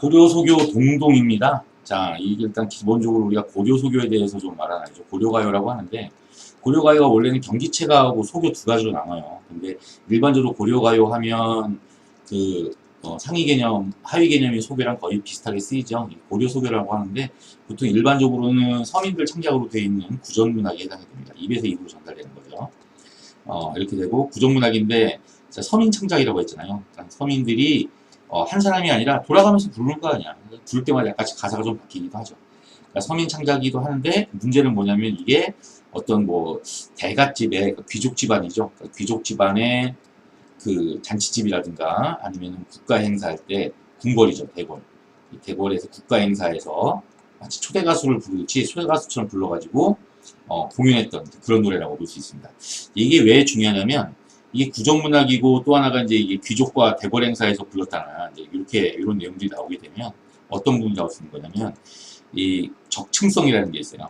고려소교 동동입니다. 자, 이게 일단 기본적으로 우리가 고려소교에 대해서 좀 알아야죠. 고려가요라고 하는데, 고려가요가 원래는 경기체가하고 소교 두 가지로 나눠요. 근데 일반적으로 고려가요 하면 그 어, 상위 개념, 하위 개념이 소교랑 거의 비슷하게 쓰이죠. 이 고려 소교라고 하는데 보통 일반적으로는 서민들 창작으로 되어 있는 구전문학에 해당이 됩니다. 입에서 입으로 전달되는 거죠. 어, 이렇게 되고 구전문학인데 자, 서민 창작이라고 했잖아요. 그러니까 서민들이 어, 한 사람이 아니라 돌아가면서 부르는 거 아니야. 부를 때마다 약간씩 가사가 좀 바뀌기도 하죠. 그러니까 서민 창작이기도 하는데 문제는 뭐냐면 이게 어떤 뭐 대갓집의 그러니까 귀족 집안이죠. 그러니까 귀족 집안의 그 잔치집이라든가 아니면 국가 행사할 때 궁궐이죠 대궐. 이 대궐에서 국가 행사에서 마치 초대 가수를 부르듯이 초대 가수처럼 불러가지고 어, 공연했던 그런 노래라고 볼 수 있습니다. 이게 왜 중요하냐면 이게 구정문학이고 또 하나가 이제 이게 귀족과 대궐 행사에서 불렀다나 이제 이렇게 이런 내용들이 나오게 되면 어떤 부분이 나올 수 있는 거냐면 이 적층성이라는 게 있어요.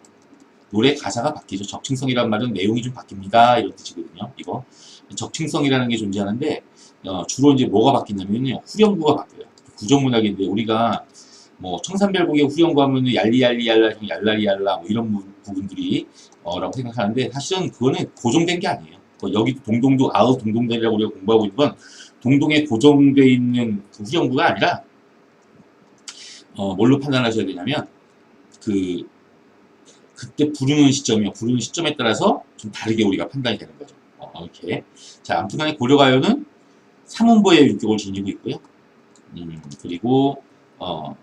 노래 가사가 바뀌죠. 적층성이란 말은 내용이 좀 바뀝니다. 이런 뜻이거든요. 이거 적층성이라는 게 존재하는데 어, 주로 이제 뭐가 바뀌냐면요. 후렴구가 바뀌어요. 구정문학인데 우리가 뭐 청산별곡의 후렴구 하면은 얄리얄리얄라 얄라리얄라 뭐 이런 부- 부분들이 어, 라고 생각하는데 사실은 그거는 고정된 게 아니에요. 그 여기 동동도 아우 동동대라고 우리가 공부하고 있는 건 동동에 고정돼 있는 그 후렴구가 아니라 어, 뭘로 판단하셔야 되냐면 그 그때 부르는 시점이요. 부르는 시점에 따라서 좀 다르게 우리가 판단이 되는 거죠. 어, 이렇게. 자, 아무튼간에 고려가요는 삼원보의 유격을 지니고 있고요. 음, 그리고 어,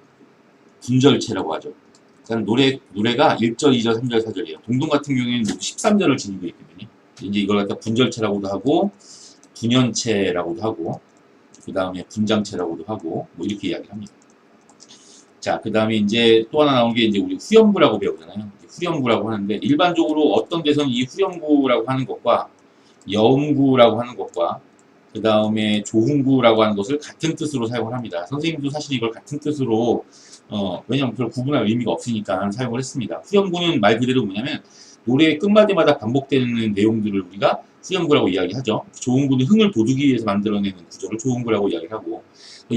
분절체라고 하죠. 그러니까 노래 노래가 1절, 2절, 3절, 4절이에요. 동동 같은 경우에는 모두 13절을 지니고 있거든요. 이제 이걸 갖다 분절체라고도 하고 분연체라고도 하고 그 다음에 분장체라고도 하고 뭐 이렇게 이야기를 합니다. 자, 그 다음에 이제 또 하나 나온 게 이제 우리 후렴구라고 배우잖아요. 후렴구라고 하는데 일반적으로 어떤 데서는 이 후렴구라고 하는 것과 여음구라고 하는 것과 그 다음에 조흥구라고 하는 것을 같은 뜻으로 사용을 합니다. 선생님도 사실 이걸 같은 뜻으로 어, 왜냐면 별 구분할 의미가 없으니까 사용을 했습니다. 후렴구는 말 그대로 뭐냐면 노래의 끝마디마다 반복되는 내용들을 우리가 후렴구라고 이야기하죠. 조흥구는 흥을 돋우기 위해서 만들어내는 구조를 조흥구라고 이야기하고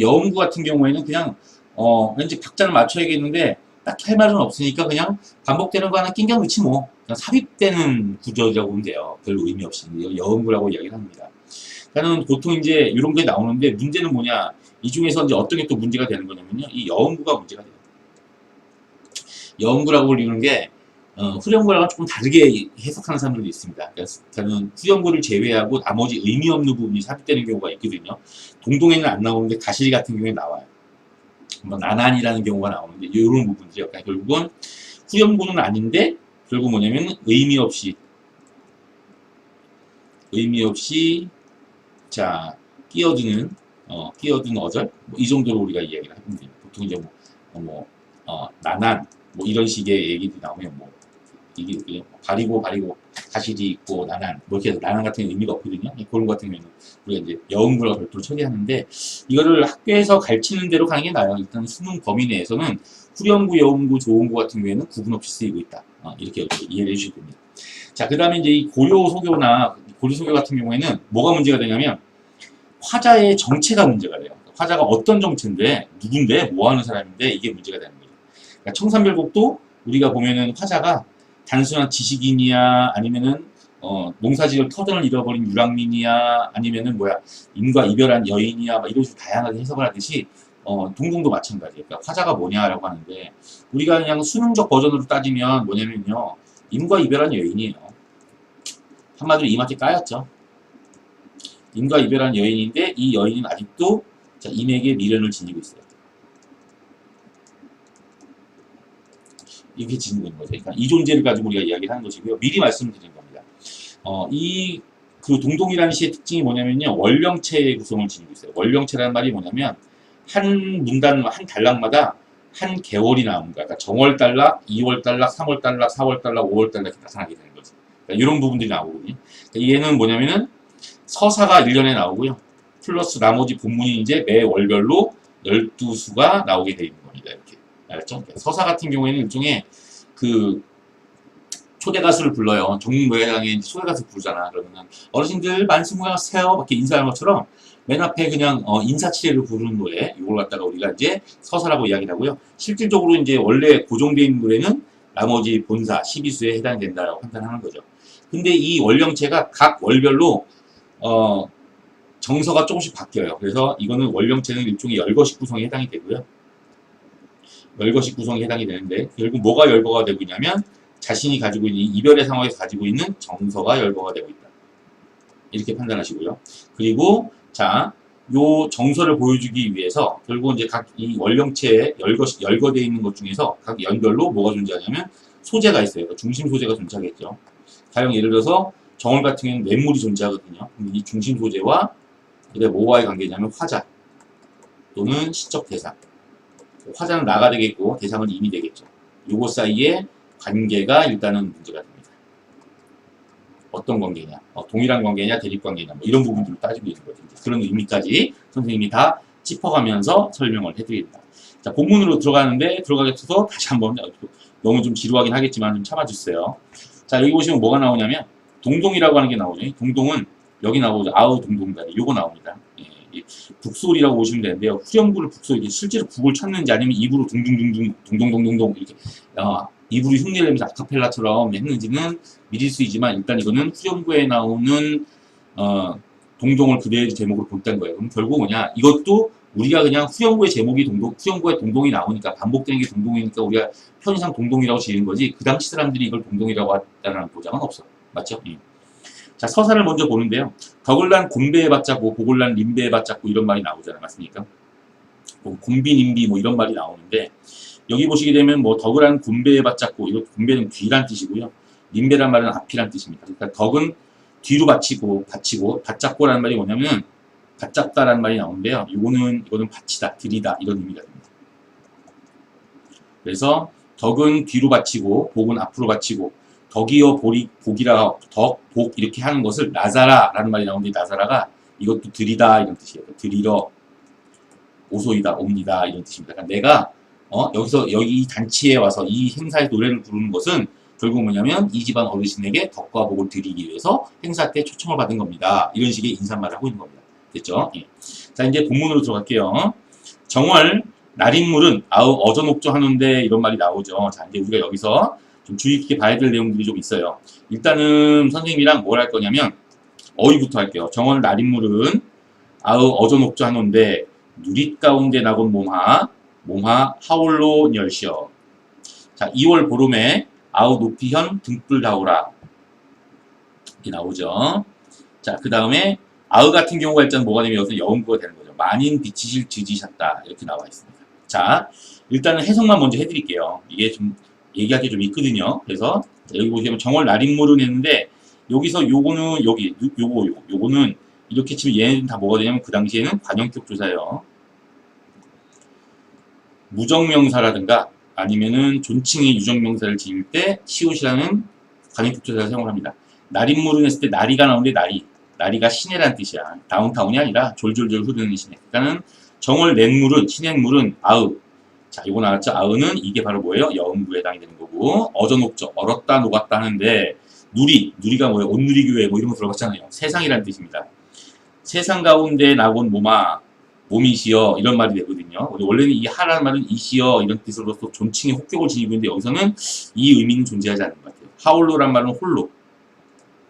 여음구 같은 경우에는 그냥 어, 왠지 박자를 맞춰야겠는데 딱히 할 말은 없으니까 그냥 반복되는 거 하나 낑겨 넣지 뭐 그냥 삽입되는 구조라고 보면 돼요. 별로 의미 없이 여음구라고 이야기를 합니다. 그러니까는 보통 이제 이런 게 나오는데 문제는 뭐냐 이 중에서 이제 어떤 게 또 문제가 되는 거냐면요 이 여음구가 문제가 돼요. 여음구라고 불리는 게 어, 후렴구랑은 조금 다르게 해석하는 사람들도 있습니다. 그래서 저는 후렴구를 제외하고 나머지 의미 없는 부분이 삽입되는 경우가 있거든요. 동동에는 안 나오는데 가시리 같은 경우에 나와요. 뭐 나난이라는 경우가 나오는데 이런 부분이죠. 그러니까 결국은 후렴구는 아닌데 결국 뭐냐면 의미 없이 의미 없이 자 끼어드는 어, 끼어든 어절 뭐 이 정도로 우리가 이야기를 돼요. 보통 이제 뭐, 어, 뭐 어, 나난 뭐 이런 식의 얘기들이 나오면 뭐 이게 그냥 바리고 바리고 가시리 있고 나난 뭐 이렇게 해서 나난 같은 게 의미가 없거든요. 그런 거 같은 경우에는 우리가 이제 여음구라 별도로 처리하는데 이거를 학교에서 가르치는 대로 가는 게 나아요. 일단 수능 범위 내에서는 후렴구, 여음구, 조음구 같은 경우에는 구분 없이 쓰이고 있다. 어, 이렇게 이해를 해주시면 됩니다. 자, 그 다음에 이제 이 고려 소교나 고려 소교 같은 경우에는 뭐가 문제가 되냐면 화자의 정체가 문제가 돼요. 화자가 어떤 정체인데 누군데 뭐 하는 사람인데 이게 문제가 되는 거죠. 그러니까 청산별곡도 우리가 보면은 화자가 단순한 지식인이야 아니면은 어, 농사지을 터전을 잃어버린 유랑민이야 아니면은 뭐야 인과 이별한 여인이야 막 이런 식으로 다양하게 해석을 하듯이 어, 동동도 마찬가지예요. 그러니까 화자가 뭐냐라고 하는데 우리가 그냥 수능적 버전으로 따지면 뭐냐면요 인과 이별한 여인이에요. 한마디로 이마에 까였죠. 인과 이별한 여인인데 이 여인은 아직도 자, 임에게 미련을 지니고 있어요. 지니고 있는 거죠. 그러니까 이 존재를 가지고 우리가 이야기를 하는 것이고요. 미리 말씀드린 겁니다. 어, 이, 그 동동이라는 시의 특징이 뭐냐면요. 원령체의 구성을 지니고 있어요. 원령체라는 말이 뭐냐면, 한 문단, 한 단락마다 한 개월이 거야. 그러니까 정월 달락, 2월 달락, 3월 달락, 4월 달락, 5월 달락 이렇게 나타나게 되는 거죠. 그러니까 이런 부분들이 나오거든요. 그러니까 얘는 뭐냐면은 서사가 1년에 나오고요. 플러스 나머지 본문이 이제 매 월별로 12수가 나오게 겁니다. 그러니까 서사 같은 경우에는 일종의 그 초대 가수를 불러요. 정모양의 초대 가수 부르잖아. 그러면은 어르신들 만수무강하세요. 이렇게 인사하는 것처럼 맨 앞에 그냥 어, 인사치레를 부르는 노래 이걸 갖다가 우리가 이제 서사라고 이야기를 하고요. 실질적으로 이제 원래 있는 노래는 나머지 본사 12수에 해당이 된다라고 판단하는 거죠. 근데 이 원령체가 각 월별로 어, 정서가 조금씩 바뀌어요. 그래서 이거는 원령체는 일종의 열거식 구성에 해당이 되고요. 열거식 구성에 해당이 되는데 결국 뭐가 열거가 되고 있냐면 자신이 가지고 있는 이 이별의 상황에서 가지고 있는 정서가 열거가 되고 있다. 이렇게 판단하시고요. 그리고 자, 요 정서를 보여주기 위해서 결국 이제 각 이 원령체에 열거 열거되어 있는 것 중에서 각 연별로 뭐가 존재하냐면 소재가 있어요. 그러니까 중심 소재가 존재하겠죠. 가령 예를 들어서 정월 같은 경우는 뇌물이 존재하거든요. 이 중심 소재와 그게 뭐와의 관계냐면 화자 또는 시적 대상. 화자는 나가 되겠고 대상은 임이 되겠죠. 요거 사이에 관계가 일단은 문제가 됩니다. 어떤 관계냐, 어, 동일한 관계냐, 대립 관계냐, 뭐 이런 부분들을 따지고 있는 거죠. 그런 의미까지 선생님이 다 짚어가면서 설명을 해드립니다. 자, 본문으로 들어가는데 들어가기 앞서서 다시 한번 너무 좀 지루하긴 하겠지만 좀 참아주세요. 자, 여기 보시면 뭐가 나오냐면 동동이라고 하는 게 나오죠. 이 동동은 여기 나오죠. 아우 동동다리 요거 나옵니다. 북소리라고 보시면 되는데요. 후렴구를 북소리, 실제로 북을 쳤는지 아니면 입으로 둥둥둥둥 동동동동동 이렇게 어, 입으로 흉내를 내면서 아카펠라처럼 했는지는 미릴 수이지만 일단 이거는 후렴구에 나오는 어, 동동을 그대의 제목으로 본다는 거예요. 그럼 결국 뭐냐? 이것도 우리가 그냥 후렴구의 제목이 동동, 후렴구에 동동이 나오니까 반복되는 게 동동이니까 우리가 편의상 동동이라고 지은 거지 그 당시 사람들이 이걸 동동이라고 했다는 보장은 없어. 맞죠? 예. 자 서사를 먼저 보는데요. 덕을난 곰배에 받잡고 보글난 림배에 받잡고 이런 말이 나오잖아요. 맞습니까? 뭐 곰비 님비 뭐 이런 말이 나오는데 여기 보시게 되면 뭐 덕을한 곰배에 받잡고 이거 곰배는 뒤란 뜻이고요. 림배란 말은 앞이란 뜻입니다. 그러니까 덕은 뒤로 받치고 받치고 받잡고라는 말이 뭐냐면 받잡다라는 말이 나오는데요. 이거는 이거는 받치다, 들이다 이런 의미가 됩니다. 그래서 덕은 뒤로 받치고 복은 앞으로 받치고 덕이여 보리, 복이라 덕, 복 이렇게 하는 것을 나자라라는 말이 나오는데 나자라가 이것도 들이다 이런 뜻이에요. 들이러 오소이다 옵니다 이런 뜻입니다. 그러니까 내가 어, 여기서 여기 이 단체에 와서 이 행사의 노래를 부르는 것은 결국 뭐냐면 이 집안 어르신에게 덕과 복을 드리기 위해서 행사 때 초청을 받은 겁니다. 이런 식의 인사말을 하고 있는 겁니다. 됐죠? 예. 자 이제 본문으로 들어갈게요. 정월 날인물은 아우 어전옥조 하는데 이런 말이 나오죠. 자 이제 우리가 여기서 좀 주의 깊게 봐야 될 내용들이 좀 있어요. 일단은 선생님이랑 뭘 할 거냐면 어휘부터 할게요. 정월 날인물은 아우 어전옥조 하는데 누릿 가운데 나곤 몸하 몸하 하울로 열시어. 자 2월 보름에 아우 높이현 등불 다오라 이렇게 나오죠. 자 그 다음에 아우 같은 경우가 일단 뭐가 되면 여기서 여음구가 되는 거죠. 만인 비치실 지지셨다 이렇게 나와 있습니다. 자 일단은 해석만 먼저 해드릴게요. 이게 좀 얘기하기 좀 있거든요. 그래서 여기 보시면 정월 날인물은 했는데 여기서 요거는 여기 요거 요거 요거는 이렇게 치면 얘네는 다 뭐가 되냐면 그 당시에는 관형격 조사예요. 무정명사라든가 아니면은 존칭의 유정명사를 지을 때 시옷이라는 관형격 조사를 사용합니다. 날인물은 했을 때 나리가 나오는데 나리 나리가 시내라는 뜻이야. 다운타운이 아니라 졸졸졸 흐르는 시내. 그러니까는 정월 냇물은 시냇물은 아으. 자, 이거 나왔죠? 아으는 이게 바로 뭐예요? 여음부에 해당이 되는 거고 어저녹죠. 얼었다 녹았다 하는데 누리, 누리가 뭐예요? 온누리교회 뭐 이런 거 들어봤잖아요. 세상이라는 뜻입니다. 세상 가운데 나곤 몸아 몸이시여 이런 말이 되거든요. 원래는 이 하라는 말은 이시여 이런 뜻으로서 존칭의 혹격을 지니고 있는데 여기서는 이 의미는 존재하지 않는 것 같아요. 하울로란 말은 홀로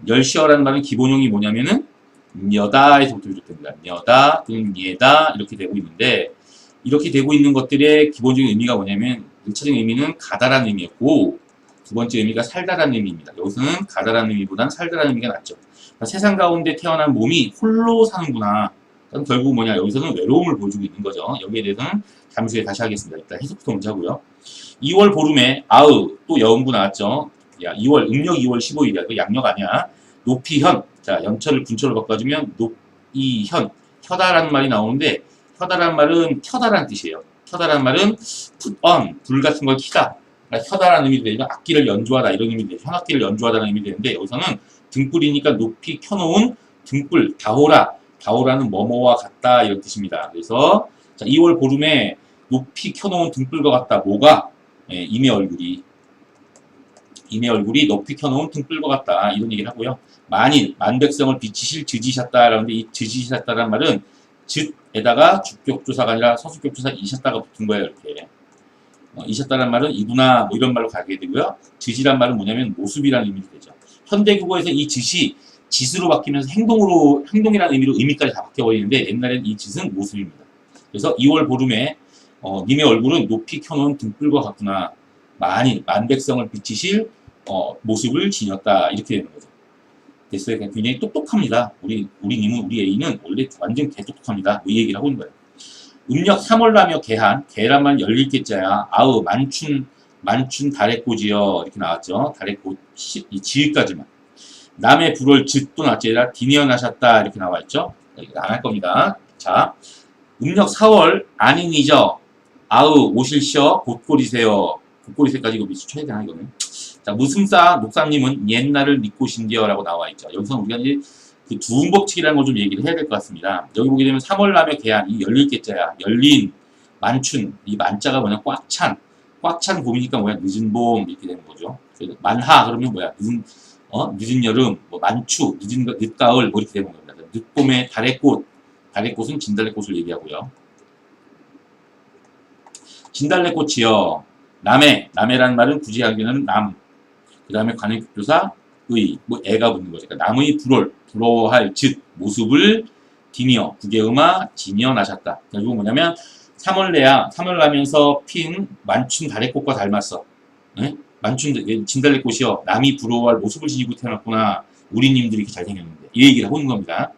열시어라는 말은 기본형이 뭐냐면은 여다에서부터 비롯됩니다. 여다 또는 예다 이렇게 되고 있는데 이렇게 되고 있는 것들의 기본적인 의미가 뭐냐면 1차적인 의미는 가다라는 의미였고 두 번째 의미가 살다라는 의미입니다. 여기서는 가다라는 의미보다는 살다라는 의미가 낫죠. 그러니까 세상 가운데 태어난 몸이 홀로 사는구나. 그럼 결국 뭐냐 여기서는 외로움을 보여주고 있는 거죠. 여기에 대해서는 잠시 후에 다시 하겠습니다. 일단 해석부터 먼저 하고요. 2월 보름에 아으 또 여음부 나왔죠. 야 2월 음력 2월 15일이야. 그 양력 아니야. 높이현 자 연철을 군철로 바꿔주면 높이현 혀다라는 말이 나오는데 혀다라는 말은 켜다라는 뜻이에요. 켜다라는 말은 put on 불 같은 걸 키다. 그러니까 켜다라는 의미도 되지만 악기를 연주하다 이런 의미도 돼요. 현악기를 연주하다는 의미도 되는데 여기서는 등불이니까 높이 켜놓은 등불 다호라 다호라는 뭐뭐와 같다 이런 뜻입니다. 그래서 자, 2월 보름에 높이 켜놓은 등불과 같다. 뭐가 예, 임의 얼굴이 임의 얼굴이 높이 켜놓은 등불과 같다 이런 얘기를 하고요. 만인 만백성을 비치실 지지셨다라는데 이 지지셨다라는 말은 즉에다가 주격조사가 아니라 서술격조사 이셨다가 붙은 거예요 이렇게. 어, 이셨다는 말은 이구나 뭐 이런 말로 가게 되고요. 즉이란 말은 뭐냐면 모습이라는 의미가 되죠. 현대국어에서 이 즉이 짓으로 바뀌면서 행동으로 행동이라는 의미로 의미까지 다 바뀌어버리는데 옛날엔 이 짓은 모습입니다. 그래서 2월 보름에 어, 님의 얼굴은 높이 켜놓은 등불과 같구나. 많이 만백성을 비치실 어, 모습을 지녔다. 이렇게 되는 거죠. 됐어요. 그냥 굉장히 똑똑합니다. 우리 우리 님은 우리 애인은 원래 완전 개똑똑합니다. 뭐이 얘기를 하고 있는 거예요. 음력 3월라며 개한 개라만 열릴 개자야. 아우 만춘 만춘 달의 꽃이여 이렇게 나왔죠. 달의 꽃 시- 이 지읒까지만. 남의 불을 즈또 낫지라 디니어 나셨다 이렇게 나와 있죠. 안 할 겁니다. 자, 음력 4월 아닌이죠. 아우 오실셔 곧골이세요. 곧골이세까지 이거 밑줄 쳐야 되나 이거는. 자 무승사 목사님은 옛날을 믿고 신디어라고 나와 있죠. 여기서 우리가 이제 그 두음 법칙이라는 걸 좀 얘기를 해야 될 것 같습니다. 여기 보게 되면 3월 남의 개한 이 열릴 개자야. 열린 만춘 이 만자가 뭐냐 꽉 찬. 꽉 찬 봄이니까 뭐야 늦은 봄 이렇게 되는 거죠. 만하 그러면 뭐야 늦은 어 늦은 여름 뭐 만추 늦은 가- 늦가을 뭐 이렇게 되는 겁니다. 늦봄에 달의 꽃 달의 꽃은 진달래 꽃을 얘기하고요. 진달래 꽃이요. 남해, 남해라는 말은 굳이 하기는 남. 그 다음에 관행교사, 의, 뭐 애가 붙는 거죠. 그러니까 남의 불을, 부러워할 즉, 모습을 디니어, 부계음아, 지니어 나셨다. 결국 뭐냐면, 3월내야, 3월 나면서 핀 만춘 달의꽃과 닮았어. 예? 만춘, 진달래 꽃이요. 남이 부러워할 모습을 지니고 태어났구나. 우리님들이 이렇게 잘생겼는데. 이 얘기를 하고 있는 겁니다.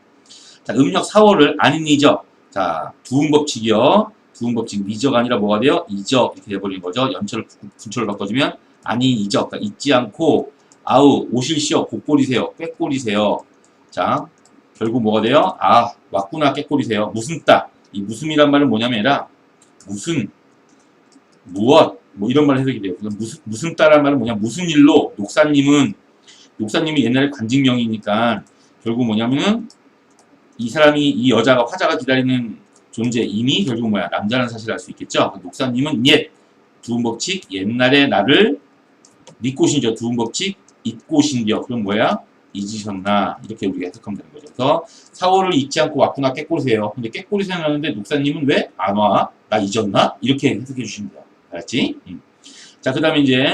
자, 음력 4월을 아닌이죠. 자, 두음법칙이요. 두음법칙 미저가 아니라 뭐가 돼요? 이저 이렇게 돼버리는 거죠. 연철을 분- 분철을 바꿔주면 아니 이저 그러니까 잊지 않고 아우 오실시어 곡골이세요. 꾀골이세요. 자 결국 뭐가 돼요? 아 왔구나 꾀골이세요. 무슨 따? 이 무슨이란 말은 뭐냐면라 무슨 무엇 뭐 이런 말 해석이 돼요. 무슨 무슨 따란 말은 뭐냐 무슨 일로 녹사님은 녹사님이 옛날에 관직명이니까 결국 뭐냐면은 이 사람이 이 여자가 화자가 기다리는 존재 이미 결국 뭐야 남자라는 사실을 알 수 있겠죠. 그 목사님은 옛 두음법칙 옛날에 나를 믿고 신겨 두음 법칙 잊고 신겨 그럼 뭐야 잊으셨나 이렇게 우리가 해석하면 되는 거죠. 그래서 사월을 잊지 않고 왔구나 깨꼬리세요. 근데 깨꼬리세요 하는데 목사님은 왜 안 와? 나 잊었나? 이렇게 해석해 주시면 돼요. 알았지? 음. 자 그 다음에 이제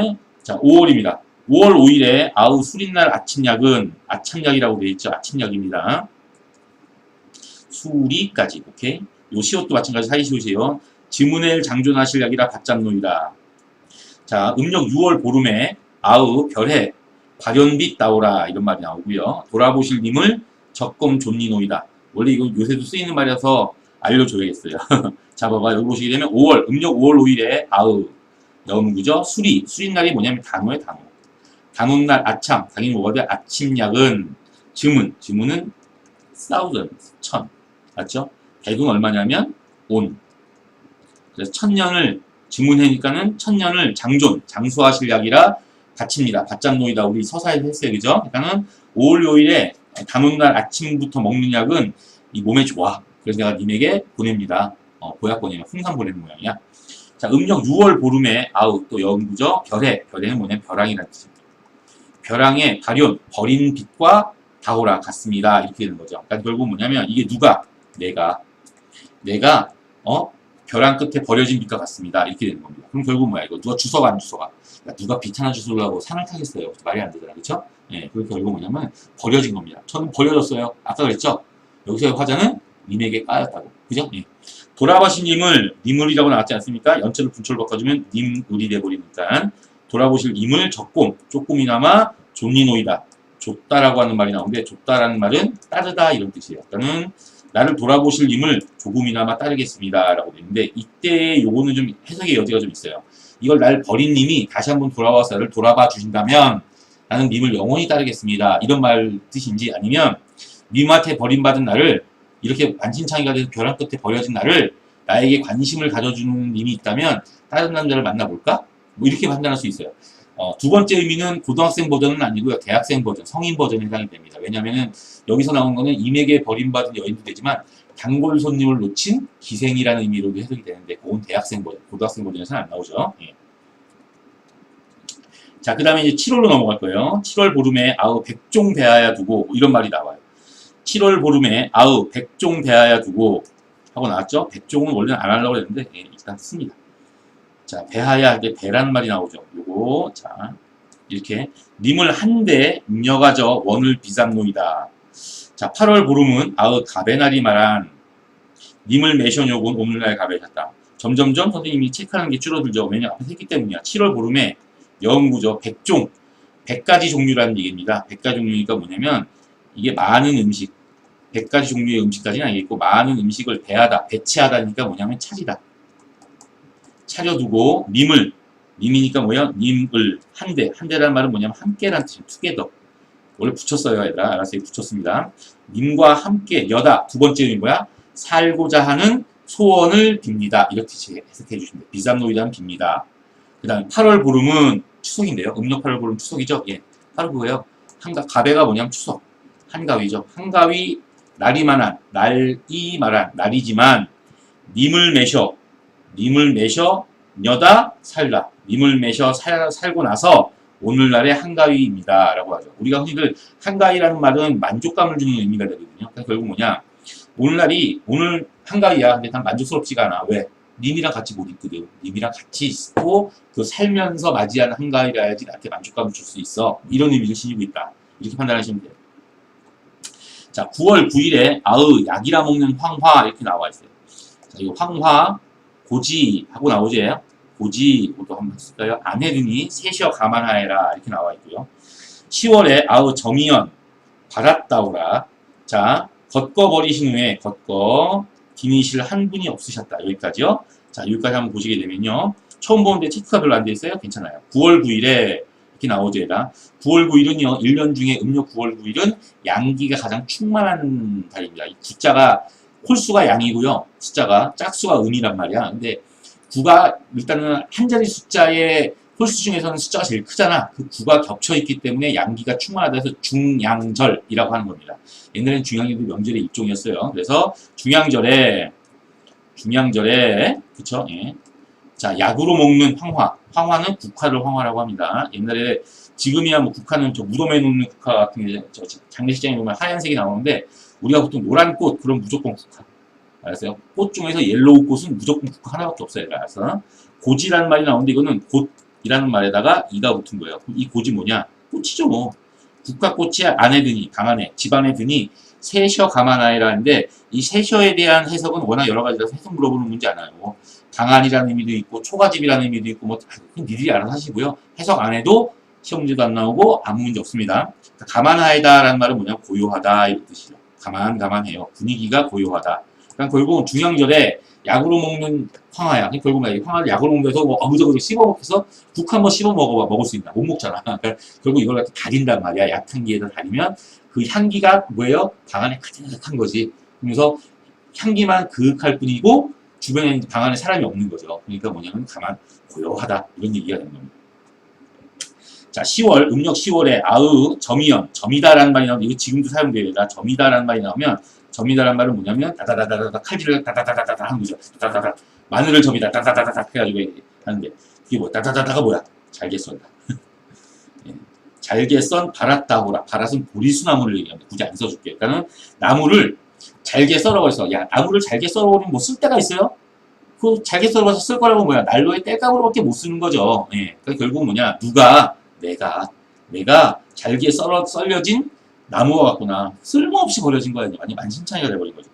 자 5월입니다. 5월 5일에 아우 수린날 아침약은 아참약이라고 되어 있죠. 아침약입니다. 수리까지 오케이. 요 시옷도 마찬가지 사이시옷이에요. 지문엘 장존하실 약이라 받잡노이다. 자, 음력 6월 보름에 아우 별해 발연빛 나오라 이런 말이 나오고요. 돌아보실 님을 적금 존니노이다. 원래 이거 요새도 쓰이는 말이라서 알려줘야겠어요. 자, 봐봐. 여기 보시게 되면 5월, 음력 5월 5일에 아우 여문구죠. 수리. 수리날이 뭐냐면 단어의 단어. 단오날 아참. 뭐가 돼? 아침약은 지문. 지문은 thousand, 천. 맞죠? 백은 얼마냐면 온. 그래서 천년을 지문해니까는 천년을 장존, 장수하실 약이라 바칩니다. 받잡노이다. 우리 서사에서 했어요. 그죠? 그러니까는 5월 5일에 단오날 아침부터 먹는 약은 이 몸에 좋아. 그래서 내가 님에게 보냅니다. 어, 보약 보내면 풍선 보내는 모양이야. 자, 음력 6월 보름에 아우 또 연구죠. 별해. 별해는 뭐냐면 벼랑이라는 뜻입니다. 벼랑의 발현, 버린 빛과 다오라 같습니다. 이렇게 되는 거죠. 그러니까 결국 뭐냐면 이게 누가 내가 내가 어 벼랑 끝에 버려진 빛과 같습니다. 이렇게 되는 겁니다. 그럼 결국 뭐야 이거 누가 주워가 안 주워가? 야, 누가 빛 하나 주우려고 산을 타겠어요? 말이 안 되잖아, 그렇죠? 예, 그 결국 뭐냐면 버려진 겁니다. 저는 버려졌어요. 아까 그랬죠? 여기서의 화자는 님에게 까였다고, 그죠? 예. 돌아보신 님을 님을이라고 나왔지 않습니까? 연체를 분철로 바꿔주면 님을이 돼버리니까 돌아보실 님을 적금, 조금이나마 존니노이다. 줬다라고 하는 말이 나오는데 줬다라는 말은 따르다 이런 뜻이에요. 그러니까는 나를 돌아보실 님을 조금이나마 따르겠습니다. 라고 되는데 이때 요거는 좀 해석의 여지가 좀 있어요. 이걸 날 버린 님이 다시 한번 돌아와서 나를 돌아봐 주신다면 나는 님을 영원히 따르겠습니다. 이런 말 뜻인지 아니면 님한테 버림받은 나를 이렇게 만신창이가 돼서 벼랑 끝에 버려진 나를 나에게 관심을 가져주는 님이 있다면 다른 남자를 만나볼까? 뭐 이렇게 판단할 수 있어요. 어, 두 번째 의미는 고등학생 버전은 아니고요. 대학생 버전, 성인 버전에 해당이 됩니다. 왜냐면은 여기서 나온 거는 임에게 버림받은 여인도 되지만 단골 손님을 놓친 기생이라는 의미로도 해석이 되는데 그건 대학생 버전, 고등학생 버전에서는 안 나오죠. 예. 자, 그 다음에 이제 7월로 넘어갈 거예요. 7월 보름에 아우 백종 배하야 두고 뭐 이런 말이 나와요. 7월 보름에 아우 백종 배하야 두고 하고 나왔죠? 백종은 원래는 안 하려고 했는데 예, 일단 씁니다. 자, 배하야 할 때 배란 말이 나오죠. 요거 자 이렇게 님을 한대 인여가져 원을 비상노이다. 자, 8월 보름은 아으 가베날이 말한 님을 매셔뇨군 오늘날 가베셨다. 점점점 선생님이 체크하는 게 줄어들죠. 왜냐 앞에 했기 때문이야. 7월 보름에 영구죠. 백종, 100가지 종류라는 얘기입니다. 100가지 종류니까 뭐냐면 이게 많은 음식, 100가지 종류의 음식까지는 아니겠고 많은 음식을 배하다, 배치하다니까 뭐냐면 차리다. 차려두고 님을, 님이니까 뭐야? 님을 한대, 한대라는 말은 뭐냐면 함께란 뜻이에요. 투게더. 원래 붙였어요, 얘들아. 알았어요. 붙였습니다. 님과 함께, 여다. 두 번째는 뭐야? 살고자 하는 소원을 빕니다. 이렇게 해석해 주시면 돼요. 비상노이단 빕니다. 그 다음에 8월 보름은 추석인데요. 음력 8월 보름 추석이죠. 예. 8월 그거예요. 한가, 가베가 뭐냐면 추석. 한가위죠. 한가위, 날이만한, 날이 말한, 날이지만, 님을 매셔, 님을 매셔, 여다, 살다. 님을 매셔 살, 살고 나서, 오늘날의 한가위입니다. 라고 하죠. 우리가 흔히들 한가위라는 말은 만족감을 주는 의미가 되거든요. 그래서 결국 뭐냐. 오늘날이, 오늘 한가위야. 근데 난 만족스럽지가 않아. 왜? 님이랑 같이 못 있거든. 님이랑 같이 있고, 그 살면서 맞이하는 한가위라 해야지 나한테 만족감을 줄 수 있어. 이런 의미를 지니고 있다. 이렇게 판단하시면 돼요. 자, 9월 9일에 아으 약이라 먹는 황화 이렇게 나와 있어요. 자, 이 황화 고지 하고 나오지. 고지 또 한번 쓸까요? 아내들이 셋이여 감안하여라 이렇게 나와 있고요. 10월에 아으 점이연 바랐다오라. 자, 걷거 버리신 후에 걷거 디니실 한 분이 없으셨다. 여기까지요. 자, 여기까지 한번 보시게 되면요. 처음 보는데 체크가 별로 안 돼 있어요. 괜찮아요. 9월 9일에 이렇게 나오죠, 얘가. 9월 9일은요, 1년 중에 음력 9월 9일은 양기가 가장 충만한 달입니다. 이 구자가, 홀수가 양이고요. 숫자가, 짝수가 음이란 말이야. 근데 9가 일단은 한 자리 숫자의 홀수 중에서는 숫자가 제일 크잖아. 그 9가 겹쳐있기 때문에 양기가 충만하다 해서 중양절이라고 하는 겁니다. 옛날엔 중양절도 명절의 입종이었어요. 그래서 중양절에, 중양절에, 그쵸? 예. 자, 약으로 먹는 황화. 황화는 국화를 황화라고 합니다. 옛날에 지금이야 뭐 국화는 저 무덤에 놓는 국화 같은 게 저 장례식장에 보면 하얀색이 나오는데 우리가 보통 노란 꽃 그럼 무조건 국화. 알았어요? 꽃 중에서 옐로우 꽃은 무조건 국화 하나밖에 없어요. 알았어? 고지라는 말이 나오는데 이거는 곧이라는 말에다가 이가 붙은 거예요. 이 고지 뭐냐? 꽃이죠 뭐. 국화 꽃이 안에 드니 방 안에 집 안에 드니 세셔 가만하이라는데 이 세셔에 대한 해석은 워낙 여러 가지라서 해석 물어보는 문제 않아요. 뭐 방안이라는 의미도 있고 초가집이라는 의미도 있고 뭐 니들이 알아서 하시고요. 해석 안 해도 시험 문제도 안 나오고 아무 문제 없습니다. 가만하이다라는 말은 뭐냐 고요하다 이런 뜻이죠. 가만 가만해요. 분위기가 고요하다. 그러니까 결국은 중형절에 약으로 먹는 황화야. 결국 은 황화를 약으로 먹면서 뭐 어그저그저 씹어 먹혀서 국 한번 씹어 먹어봐 먹을 수 있나? 못 먹잖아. 그러니까 결국 이걸 갖다 다린단 말이야. 약향기에다 다리면 그 향기가 뭐예요? 방 안에 가득한 거지. 그래서 향기만 그윽할 뿐이고 주변에 방 안에 사람이 없는 거죠. 그러니까 뭐냐면 가만 고요하다 이런 얘기가 되는 겁니다. 자, 10월 음력 10월에 아으 점이연 점이다라는 말이 나오면 이거 지금도 사용돼요. 점이다라는 말이 나오면 점이다라는 말은 뭐냐면 다다다다다 칼질을 다다다다다 하는 거죠. 다다다다 마늘을 점이다 다다다다다 해가지고 하는데 이게 뭐 다다다다가 뭐야? 잘게 썬다. 예. 잘게 썬 바랏다호라. 바랏은 보리수나무를 얘기합니다. 굳이 안 써줄게. 그러니까는 나무를 잘게 썰어버려서 야 나무를 잘게 썰어버리면 뭐쓸 데가 있어요? 그 잘게 썰어서 쓸 거라고 뭐야 난로에 뗄감으로밖에 못 쓰는 거죠. 예. 그러니까 결국 뭐냐 누가 내가 내가 잘게 썰어 썰려진 나무가 같구나 쓸모없이 버려진 거야 완전 만신창이가 돼버린 거죠.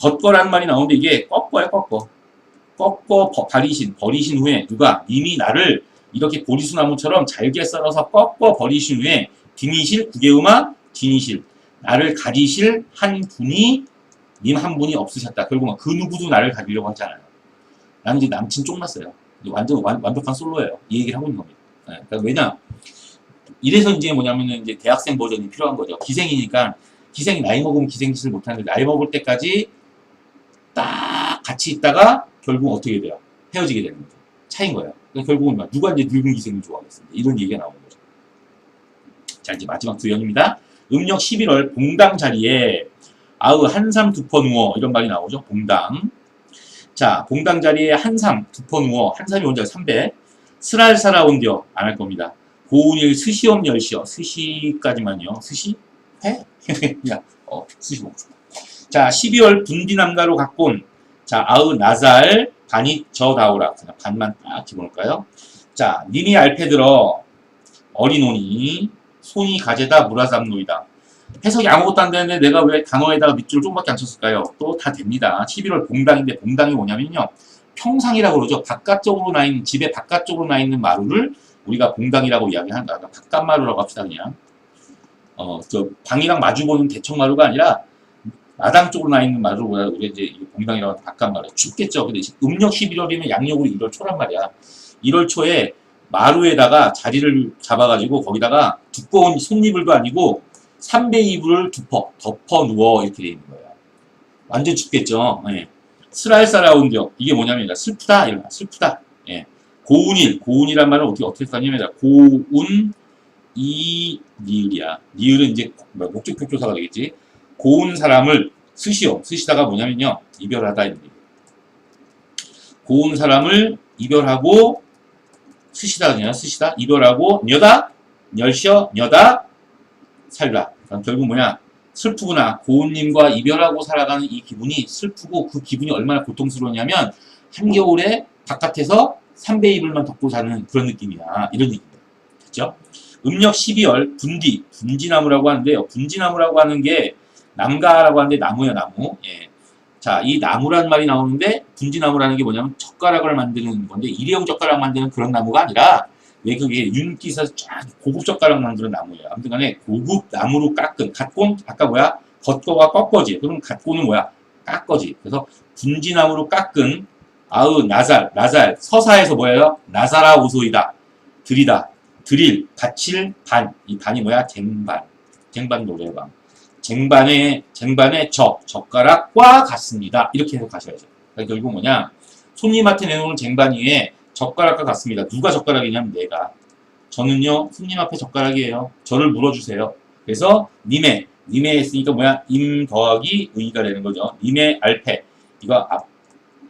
걷거라는 말이 나오는데 이게 꺾어요 꺾어 꺾어 버, 버리신 버리신 후에 누가 이미 나를 이렇게 보리수 나무처럼 잘게 썰어서 꺾어 버리신 후에 디미실 구개음아 디니실 나를 가지실 한 분이 님 한 분이 없으셨다. 결국은 그 누구도 나를 가지려고 하지 않아요. 나는 이제 남친 쫑났어요. 완전 완, 완벽한 솔로예요. 이 얘기를 하고 있는 겁니다. 네, 그러니까 왜냐 이래서 이제 뭐냐면은 이제 대학생 버전이 필요한 거죠. 기생이니까 기생이 나이 먹으면 기생짓을 못하는데 나이 먹을 때까지 딱 같이 있다가 결국 어떻게 돼요? 헤어지게 되는 거죠. 차인 거예요. 그러니까 결국은 막 누가 이제 늙은 기생을 좋아하겠습니까? 이런 얘기가 나오는 거죠. 자 이제 마지막 두 연입니다. 음력 11월 봉당 자리에 아으 한삼 두 퍼 누워 이런 말이 나오죠. 봉당. 자 봉당 자리에 한삼 두 퍼 누워 한삼이 원자 300 스랄사라 온디어 안 할 겁니다. 고운일 스시엄 열시어 스시까지만요. 스시? 회? 야, 어, 스시 먹고. 자 12월 분디남가로 갖고 온 자, 아우 나살 반이 저다오라. 그냥 반만 딱 집어넣을까요? 자, 님이 알페 들어 어린오니 손이 가재다 무라삼노이다. 해석이 아무것도 안 되는데 내가 왜 단어에다가 밑줄을 좀밖에 안 쳤을까요? 또 다 됩니다. 11월 봉당인데 봉당이 뭐냐면요. 평상이라고 그러죠. 바깥쪽으로 나 있는 집의 바깥쪽으로 나 있는 마루를 우리가 봉당이라고 이야기한다. 그러니까 바깥 마루라고 합시다 그냥. 어, 저 방이랑 마주 보는 대청 마루가 아니라 마당 쪽으로 나 있는 우리가 우리가 이제 이거 봉당이라고 하는 바깥 마루. 춥겠죠. 근데 음력 11월이면 양력으로 1월 초란 말이야. 1월 초에 마루에다가 자리를 잡아가지고 거기다가 두꺼운 손이불도 아니고 삼배 이불을 덮어 덮어 누워 이렇게 돼 있는 거예요. 완전 춥겠죠. 예. 스랄사라운드요. 이게 뭐냐면 슬프다 이런 거, 슬프다. 예. 고운일 고운이란 말은 어떻게 어떻게 써냐면 고운 이 니을이야. 니을은 이제 뭐 목적격 조사가 되겠지. 고운 사람을 스시오. 스시다가 뭐냐면요. 이별하다. 고운 사람을 이별하고 스시다 그냥 스시다 이별하고 녀셔 녀다 살다. 그럼 결국 뭐냐? 슬프구나. 고운님과 이별하고 살아가는 이 기분이 슬프고 그 기분이 얼마나 고통스러우냐면 한겨울에 바깥에서 삼배 이불만 덮고 사는 그런 느낌이야. 이런 얘기입니다. 됐죠? 음력 12월 분디, 분지나무라고 하는데요. 분지나무라고 하는 게 남가라고 하는데 나무야 나무. 예. 자, 이 나무란 말이 나오는데 분지나무라는 게 뭐냐면 젓가락을 만드는 건데 일회용 젓가락 만드는 그런 나무가 아니라 왜 그게 윤기에서 쫙 고급 젓가락 만드는 나무예요. 아무튼 간에 고급 나무로 깎은 갓곤 아까 뭐야? 겉거가 꺾어지. 그럼 갓곤은 뭐야? 깎어지. 그래서 분지나무로 깎은 아우 나살 나살 서사에서 뭐예요? 나사라 오소이다. 들이다. 드릴 받칠 반. 이 반이 뭐야? 쟁반. 쟁반 노래방. 쟁반의 쟁반의 적 젓가락과 같습니다. 이렇게 해석하셔야죠. 그러니까 결국 뭐냐? 손님한테 내놓은 쟁반 위에 젓가락과 같습니다. 누가 젓가락이냐면 내가. 저는요, 손님 앞에 젓가락이에요. 저를 물어주세요. 그래서 님의, 님의 했으니까 뭐야? 임 더하기 의가 되는 거죠. 님의 알패. 이거 앞,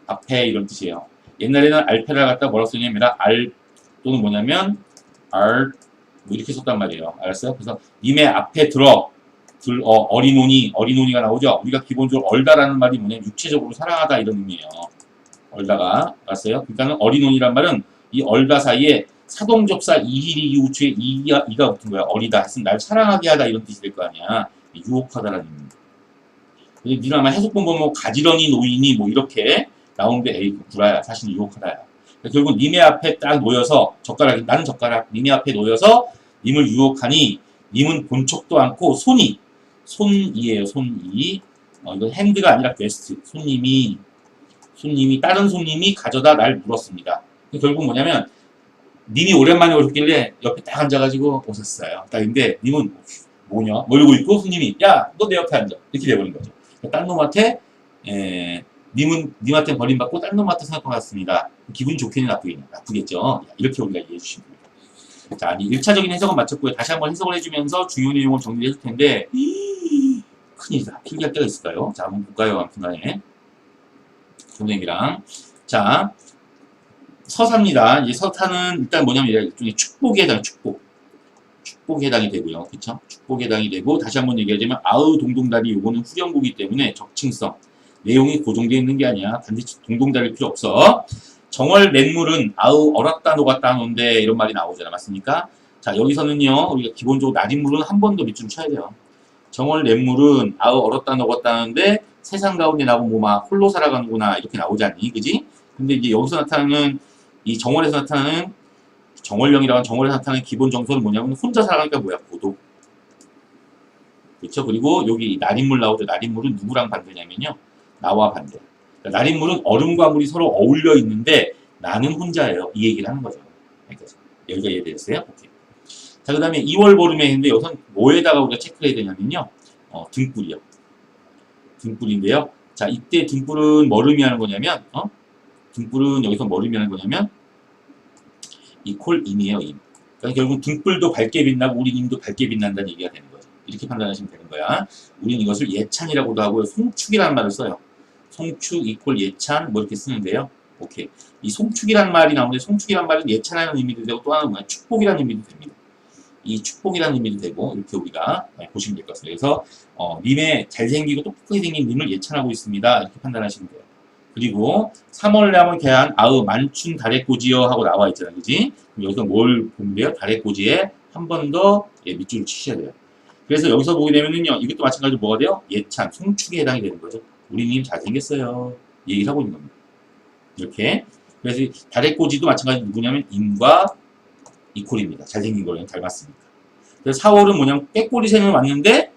앞에 이런 뜻이에요. 옛날에는 알패를 갖다 뭐라고 쓰냐면 알 또는 뭐냐면 알, 뭐 이렇게 썼단 말이에요. 알았어요? 그래서 님의 앞에 들어. 들, 어, 어린오니, 어린오니가 나오죠? 우리가 기본적으로 얼다라는 말이 뭐냐면 육체적으로 사랑하다 이런 의미예요. 얼다가 알았어요? 그러니까는 어린온이란 말은 이 얼다 사이에 사동접사 이hil이 이우추에 이가, 이가 붙은 거야. 어리다 했으면 날 사랑하게 하다 이런 뜻이 될 거 아니야. 유혹하다라는 의미. 근데 니는 아마 해석본 보면 뭐 가지런히 노인이 뭐 이렇게 나오는데 에이 그 구라야. 사실 유혹하다야. 그러니까 결국 님의 앞에 딱 놓여서 젓가락이 나는 젓가락 님의 앞에 놓여서 님을 유혹하니 님은 본 척도 않고 손이 손이에요. 손이. 어, 이건 핸드가 아니라 퀘스트. 손님이 손님이 다른 손님이 가져다 날 물었습니다. 결국 뭐냐면 님이 오랜만에 오셨길래 옆에 딱 앉아가지고 오셨어요. 딱 근데 님은 뭐냐? 모르고 있고 손님이 야 너 내 옆에 앉아 이렇게 돼버린 거죠. 딴 놈한테 에, 님은 님한테 버림받고 딴 놈한테 생각과 같습니다. 기분 좋겠냐 나쁘겠냐? 나쁘겠죠. 이렇게 우리가 이해해 주시면 됩니다. 자, 이 1차적인 해석은 마쳤고요. 다시 한번 해석을 해주면서 중요 내용을 정리해 줄 텐데 큰일이다. 필기할 때가 있을까요? 자, 한번 볼까요? 아무튼 간에 선생님이랑 자 서사입니다. 이 서사는 일단 뭐냐면 일종의 축복에 해당 축복 축복에 해당이 되고요. 그쵸? 축복에 해당이 되고 다시 한번 얘기하자면 아우 동동다리 요거는 후렴구기 때문에 적칭성 내용이 고정되어 있는 게 아니야. 반드시 동동다릴 필요 없어. 정월 냇물은 아우 얼었다 녹았다 하는데 이런 말이 나오잖아. 맞습니까? 자 여기서는요 우리가 기본적으로 낮인물은 한 번 더 밑줄 쳐야 돼요. 정월 냇물은 아우 얼었다 녹았다 하는데 세상 가운데 나고 뭐막 홀로 살아가는구나 이렇게 나오지 않니? 그지? 근데 이제 여기서 나타나는 이 정월에서 나타나는 정월령이라는 정월에서 나타나는 기본 정서는 뭐냐면 혼자 살아가니까 뭐야? 고독. 그렇죠 그리고 여기 날인물 나오죠. 날인물은 누구랑 반대냐면요. 나와 반대. 그러니까 날인물은 얼음과 물이 서로 어울려 있는데 나는 혼자예요. 이 얘기를 하는 거죠. 여기가 이해되셨어요? 오케이. 자 그 다음에 2월 보름에 있는데 여기선 뭐에다가 우리가 체크해야 되냐면요. 어, 등불이요 등불인데요. 자, 이때 등불은 뭘 의미하는 거냐면, 어? 등불은 여기서 뭘 의미하는 거냐면, 이콜 임이에요, 임. 그러니까 결국 등불도 밝게 빛나고 우리 임도 밝게 빛난다는 얘기가 되는 거죠. 이렇게 판단하시면 되는 거야. 우리는 이것을 예찬이라고도 하고요. 송축이라는 말을 써요. 송축 이퀄 예찬 뭐 이렇게 쓰는데요. 오케이. 이 송축이라는 말이 나오는데 송축이라는 말은 예찬하는 의미도 되고 또 하나는 뭐야? 축복이라는 의미도 됩니다. 이 축복이라는 의미도 되고 이렇게 우리가 보시면 될 것 같습니다. 그래서 어, 님의 잘생기고 똑똑하게 생긴 님을 예찬하고 있습니다. 이렇게 판단하시면 돼요. 그리고 3월 남을 개한 아우 만춘 달의꼬지여 하고 나와 있잖아요. 그지? 여기서 뭘 보면 돼요? 달의꼬지에 한 번 더 예, 밑줄을 치셔야 돼요. 그래서 여기서 보게 되면은요, 이것도 마찬가지로 뭐가 돼요? 예찬, 송축에 해당이 되는 거죠. 우리 님 잘생겼어요. 이 얘기를 하고 있는 겁니다. 이렇게. 그래서 이 달의 꼬지도 마찬가지로 누구냐면 인과 이퀄입니다. 잘생긴 거랑 닮았으니까. 그래서 4월은 뭐냐면 깨꼬리 새는 왔는데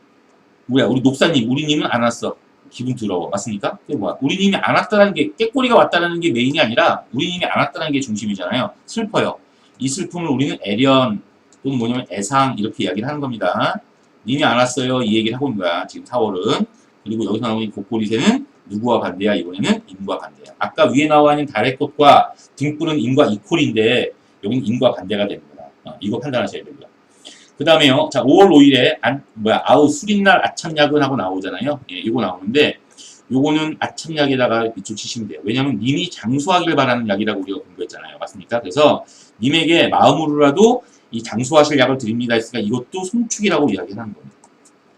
뭐야 우리 녹사님 우리님은 안 왔어. 기분 더러워. 맞습니까? 뭐야? 우리님이 안 왔다는 게 깨꼬리가 왔다는 게 메인이 아니라 우리님이 안 왔다는 게 중심이잖아요. 슬퍼요. 이 슬픔을 우리는 애련 또는 뭐냐면 애상 이렇게 이야기를 하는 겁니다. 님이 안 왔어요. 이 얘기를 하고 있는 거야. 지금 4월은. 그리고 여기서 나오는 이 곡고리새는 누구와 반대야? 이번에는 인과 반대야. 아까 위에 나와 있는 달의 꽃과 등불은 인과 이퀄인데 여기는 인과 반대가 되는 거다. 어, 이거 판단하셔야 되고요. 그 다음에요. 자, 5월 5일에 안, 뭐야, 아우 수린날 아참약은 하고 나오잖아요. 예, 이거 나오는데 요거는 아참약에다가 밑줄 치시면 돼요. 왜냐면 님이 장수하길 바라는 약이라고 우리가 공부했잖아요. 맞습니까? 그래서 님에게 마음으로라도 이 장수하실 약을 드립니다 했으니까 이것도 송축이라고 이야기를 하는 겁니다.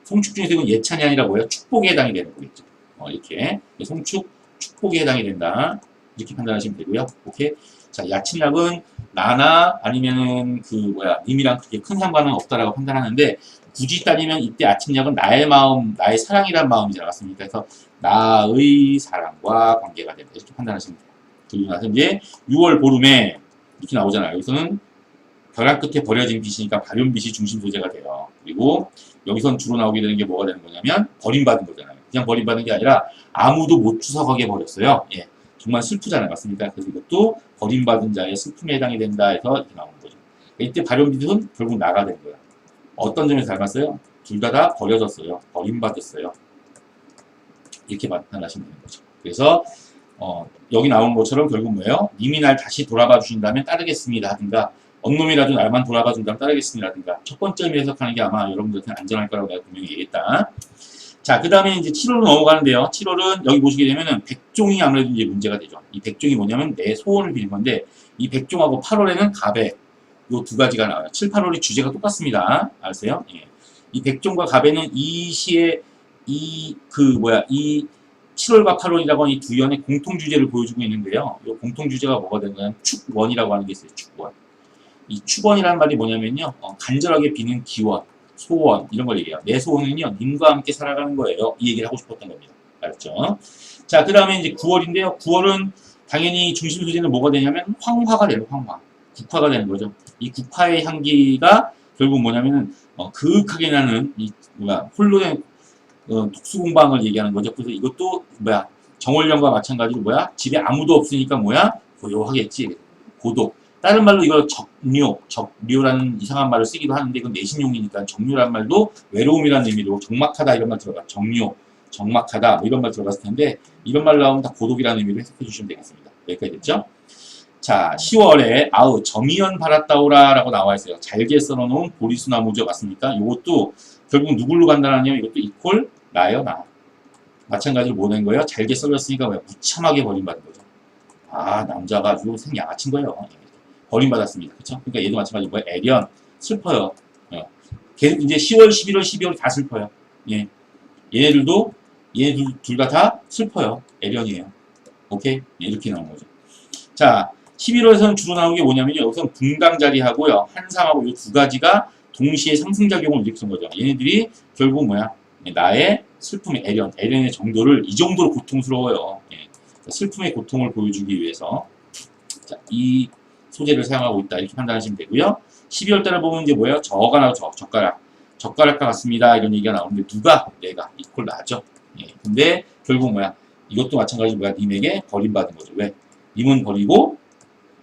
송축 중에서 이건 예찬이 아니라 뭐예요? 축복에 해당이 되는 거겠죠. 어, 이렇게 송축, 축복에 해당이 된다. 이렇게 판단하시면 되고요. 오케이. 자, 야친약은 나나 아니면은 그 뭐야 님이랑 그렇게 큰 상관은 없다라고 판단하는데 굳이 따지면 이때 아침약은 나의 마음, 나의 사랑이란 마음이지 않았습니까? 그래서 나의 사랑과 관계가 된다 이렇게 판단하시면 돼요. 그리고 나서 이제 6월 보름에 이렇게 나오잖아요. 여기서는 벼락 끝에 버려진 빛이니까 발연빛이 중심 소재가 돼요. 그리고 여기선 주로 나오게 되는 게 뭐가 되는 거냐면 버림받은 거잖아요. 그냥 버림받은 게 아니라 아무도 못 추석하게 버렸어요. 예. 정말 슬프잖아요. 맞습니까? 그래서 이것도 버림받은 자의 슬픔에 해당이 된다 해서 이렇게 나오는 거죠. 이때 발연빛은 결국 나가 된 거예요. 어떤 점에서 닮았어요? 둘 다 다 버려졌어요. 버림받았어요. 이렇게 나타나시면 되는 거죠. 그래서 어, 여기 나온 것처럼 결국 뭐예요? 님이 날 다시 돌아봐 주신다면 따르겠습니다 하든가 언놈이라도 날만 돌아봐 준다면 따르겠습니다 하든가 첫 번째 의미 해석하는 게 아마 여러분들한테 안전할 거라고 내가 분명히 얘기했다. 자, 그 다음에 이제 7월로 넘어가는데요. 7월은 여기 보시게 되면은 백종이 아무래도 이제 문제가 되죠. 이 백종이 뭐냐면 내 소원을 빌는 건데 이 백종하고 8월에는 가배 요두 가지가 나와요. 7, 8월이 주제가 똑같습니다. 아세요? 예. 이 백종과 가배는 이 시에 이 그 뭐야 이 7월과 8월이라고 하는 이 두 연의 공통 주제를 보여주고 있는데요. 이 공통 주제가 뭐가 되냐면 축원이라고 하는 게 있어요. 축원. 이 축원이라는 말이 뭐냐면요. 어, 간절하게 비는 기원, 소원 이런 걸 얘기해요. 내 소원은요. 님과 함께 살아가는 거예요. 이 얘기를 하고 싶었던 겁니다. 알았죠? 자, 그 다음에 이제 9월인데요. 9월은 당연히 중심 소재는 뭐가 되냐면 황화가 되는 황화. 국화가 되는 거죠. 이 국화의 향기가 결국 뭐냐면은 어, 그윽하게 나는 이 뭐야 홀로 된 어, 독수공방을 얘기하는 거죠. 그래서 이것도 뭐야 정월령과 마찬가지로 뭐야 집에 아무도 없으니까 뭐야 고요하겠지 고독. 다른 말로 이걸 적묘, 적묘라는 이상한 말을 쓰기도 하는데 이건 내신용이니까 적묘란 말도 외로움이라는 의미로 적막하다 이런 말 들어가. 적묘, 적막하다 뭐 이런 말 들어갔을 텐데 이런 말 나오면 다 고독이라는 의미로 해석해 주시면 되겠습니다. 여기까지 됐죠? 자, 10월에 아우 점이연 바랐다오라라고 나와 있어요. 잘게 썰어놓은 보리수나무죠, 맞습니까? 이것도 결국 누굴로 간다냐면 이것도 이퀄 나요, 나. 마찬가지로 뭐된 거예요? 잘게 썰렸으니까 왜 무참하게 버림받은 거죠. 아, 남자가 아주 생양아친 거예요. 버림받았습니다. 그쵸? 그러니까 얘도 마찬가지로 뭐야? 애련, 슬퍼요. 어. 계속 이제 10월, 11월, 12월 다 슬퍼요. 예. 얘네들도 얘네들 둘 다 다 슬퍼요. 애련이에요. 오케이? 예, 이렇게 나온 거죠. 자, 11월에서는 주로 나오는 게 뭐냐면요. 여기서 분강자리하고요. 한상하고 이 두 가지가 동시에 상승작용을 일으키는 거죠. 얘네들이 결국 뭐야? 나의 슬픔의 애련, 애련의 정도를 이 정도로 고통스러워요. 예. 슬픔의 고통을 보여주기 위해서 자, 이 소재를 사용하고 있다. 이렇게 판단하시면 되고요. 12월 달에 보면 이제 뭐예요? 저가 나오죠. 젓가락. 젓가락과 같습니다. 이런 얘기가 나오는데 누가? 내가. 이퀄 나죠. 예. 근데 결국 뭐야? 이것도 마찬가지로 뭐야? 님에게 버림받은 거죠. 왜? 님은 버리고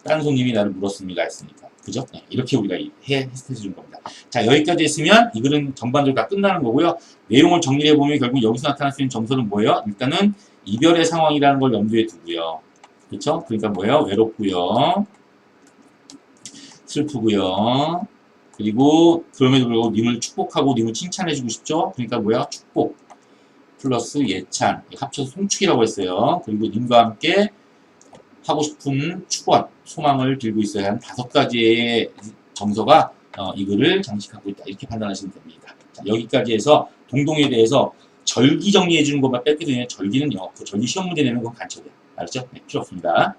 다른 손님이 나를 물었습니다 했으니까. 그죠? 네, 이렇게 우리가 해, 해석해 주는 겁니다. 자, 여기까지 했으면 이 글은 전반적으로 다 끝나는 거고요. 내용을 정리해 보면 결국 여기서 나타날 수 있는 점수는 뭐예요? 일단은 이별의 상황이라는 걸 염두에 두고요. 그렇죠? 그러니까 뭐예요? 외롭고요. 슬프고요. 그리고 그럼에도 불구하고 님을 축복하고 님을 칭찬해 주고 싶죠? 그러니까 뭐야? 축복 플러스 예찬 합쳐서 송축이라고 했어요. 그리고 님과 함께 하고 싶은 축원, 소망을 들고 있어야 하는 다섯 가지의 정서가 어, 이 글을 장식하고 있다. 이렇게 판단하시면 됩니다. 자, 여기까지 해서 동동에 대해서 절기 정리해 주는 것만 뺐거든요. 절기는요. 그 절기 시험 문제 내는 건 간첩이에요. 알았죠? 네, 필요 없습니다.